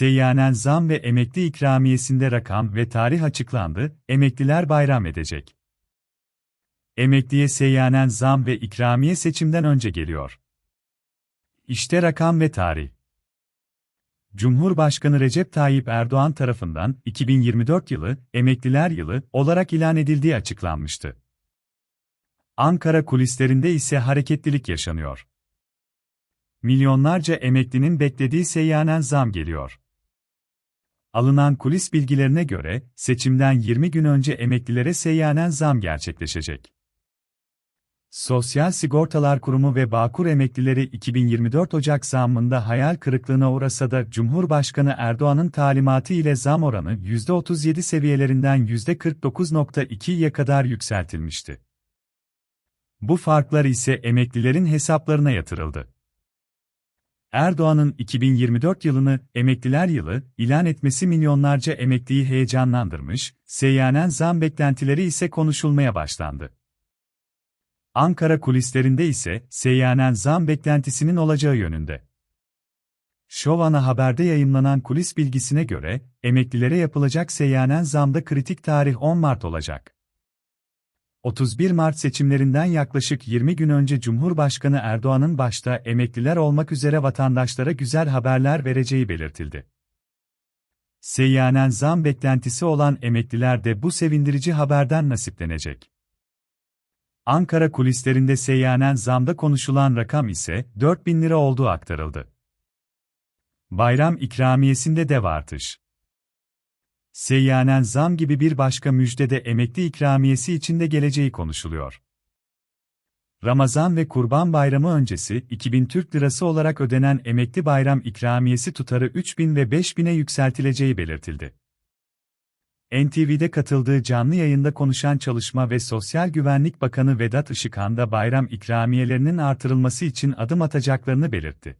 Seyyanen zam ve emekli ikramiyesinde rakam ve tarih açıklandı, emekliler bayram edecek. Emekliye seyyanen zam ve ikramiye seçimden önce geliyor. İşte rakam ve tarih. Cumhurbaşkanı Recep Tayyip Erdoğan tarafından 2024 yılı Emekliler Yılı olarak ilan edildiği açıklanmıştı. Ankara kulislerinde ise hareketlilik yaşanıyor. Milyonlarca emeklinin beklediği seyyanen zam geliyor. Alınan kulis bilgilerine göre, seçimden 20 gün önce emeklilere seyyanen zam gerçekleşecek. Sosyal Sigortalar Kurumu ve Bağkur emeklileri 2024 Ocak zammında hayal kırıklığına uğrasa da Cumhurbaşkanı Erdoğan'ın talimatı ile zam oranı %37 seviyelerinden %49.2'ye kadar yükseltilmişti. Bu farklar ise emeklilerin hesaplarına yatırıldı. Erdoğan'ın 2024 yılını emekliler yılı ilan etmesi milyonlarca emekliyi heyecanlandırmış, seyyanen zam beklentileri ise konuşulmaya başlandı. Ankara kulislerinde ise seyyanen zam beklentisinin olacağı yönünde. Şovana Haber'de yayınlanan kulis bilgisine göre, emeklilere yapılacak seyyanen zamda kritik tarih 10 Mart olacak. 31 Mart seçimlerinden yaklaşık 20 gün önce Cumhurbaşkanı Erdoğan'ın başta emekliler olmak üzere vatandaşlara güzel haberler vereceği belirtildi. Seyyanen zam beklentisi olan emekliler de bu sevindirici haberden nasiplenecek. Ankara kulislerinde seyyanen zamda konuşulan rakam ise 4000 lira olduğu aktarıldı. Bayram ikramiyesinde dev artış. Seyyanen zam gibi bir başka müjde de emekli ikramiyesi içinde geleceği konuşuluyor. Ramazan ve Kurban Bayramı öncesi 2000 Türk Lirası olarak ödenen emekli bayram ikramiyesi tutarı 3000 ve 5000'e yükseltileceği belirtildi. NTV'de katıldığı canlı yayında konuşan Çalışma ve Sosyal Güvenlik Bakanı Vedat Işıkhan da bayram ikramiyelerinin artırılması için adım atacaklarını belirtti.